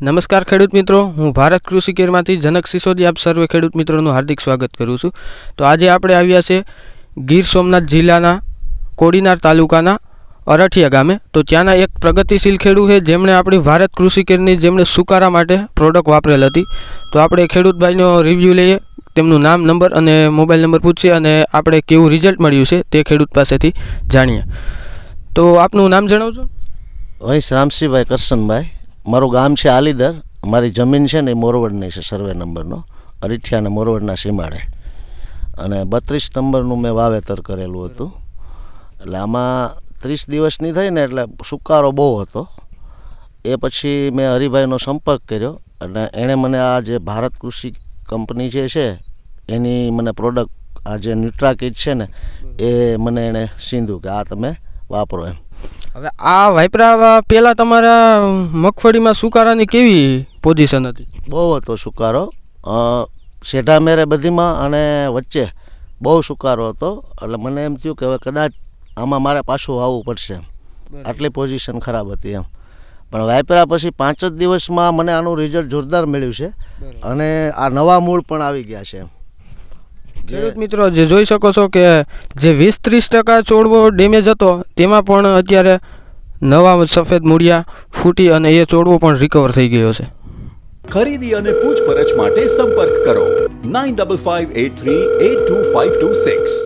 નમસ્કાર ખેડૂત મિત્રો, હું ભારત કૃષિ કેરમાંથી જનક સિસોદી આપ સર્વે ખેડૂત મિત્રોનું હાર્દિક સ્વાગત કરું છું. તો આજે આપણે આવ્યા છે ગીર સોમનાથ જિલ્લાના કોડીનાર તાલુકાના અરઠિયા ગામે. તો ત્યાંના એક પ્રગતિશીલ ખેડૂત છે, જેમણે આપણી ભારત કૃષિ કેરની જેમણે સુકારા માટે પ્રોડક્ટ વાપરેલ હતી. તો આપણે ખેડૂતભાઈનો રિવ્યૂ લઈએ, તેમનું નામ નંબર અને મોબાઈલ નંબર પૂછીએ અને આપણે કેવું રિઝલ્ટ મળ્યું છે તે ખેડૂત પાસેથી જાણીએ. તો આપનું નામ જણાવજો. અહીં શ્યામસિંહભાઈ કરશનભાઈ મારું ગામ છે આલીદર. મારી જમીન છે ને એ મોરવડની છે સર્વે નંબરનો. અરીઠિયા અને મોરવડના સીમાડે. અને બત્રીસ નંબરનું મેં વાવેતર કરેલું હતું. એટલે આમાં ત્રીસ દિવસની થઈ ને એટલે સુકારો બહુ હતો. એ પછી મેં હરિભાઈનો સંપર્ક કર્યો અને એણે મને આ જે ભારત કૃષિ કંપની જે છે, એની મને પ્રોડક્ટ, આ જે ન્યુટ્રાકિટ છે ને, એ મને એણે સીંધું કે આ તમે વાપરો એમ. હવે આ વાયપરા પહેલાં તમારા મગફળીમાં સુકારાની કેવી પોઝિશન હતી? બહુ હતો સુકારો. શેઢા મેરે બધીમાં અને વચ્ચે બહુ સુકારો હતો. એટલે મને એમ થયું કે હવે કદાચ આમાં મારે પાછું આવવું પડશે. એમ આટલી પોઝિશન ખરાબ હતી એમ. પણ વાપર્યા પછી પાંચ જ દિવસમાં મને આનું રિઝલ્ટ જોરદાર મળ્યું છે. અને આ નવા મૂળ પણ આવી ગયા છે એમ. ખેડૂત મિત્રો, જે જોઈ શકો છો કે જે વીસ ત્રીસ ટકા ચોડવો ડેમેજ હતો, તેમાં પણ અત્યારે નવા સફેદ મૂળિયા ફૂટી અને એ ચોડવો પણ રિકવર થઈ ગયો છે. ખરીદી અને પૂછપરછ માટે સંપર્ક કરો. Nine double five eight three eight two five two six.